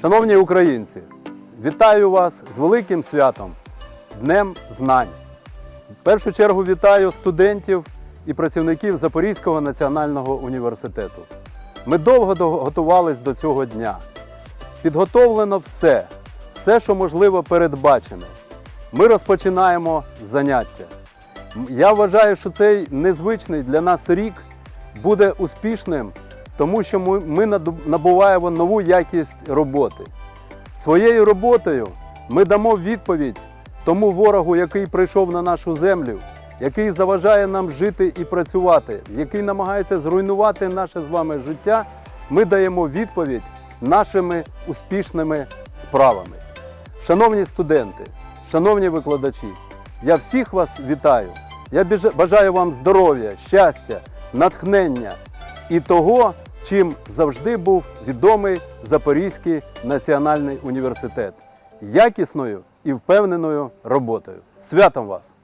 Шановні українці, вітаю вас з великим святом Днем Знань. В першу чергу вітаю студентів і працівників Запорізького національного університету. Ми довго до- готувались до цього дня. Підготовлено все, все, що можливо передбачене. Ми розпочинаємо заняття. Я вважаю, що цей незвичний для нас рік буде успішним, тому що ми, набуваємо нову якість роботи. Своєю роботою ми дамо відповідь тому ворогу, який прийшов на нашу землю, який заважає нам жити і працювати, який намагається зруйнувати наше з вами життя. Ми даємо відповідь нашими успішними справами. Шановні студенти, шановні викладачі, я всіх вас вітаю. Я бажаю вам здоров'я, щастя, натхнення і того, чим завжди був відомий Запорізький національний університет якісною і впевненою роботою. Святом вас!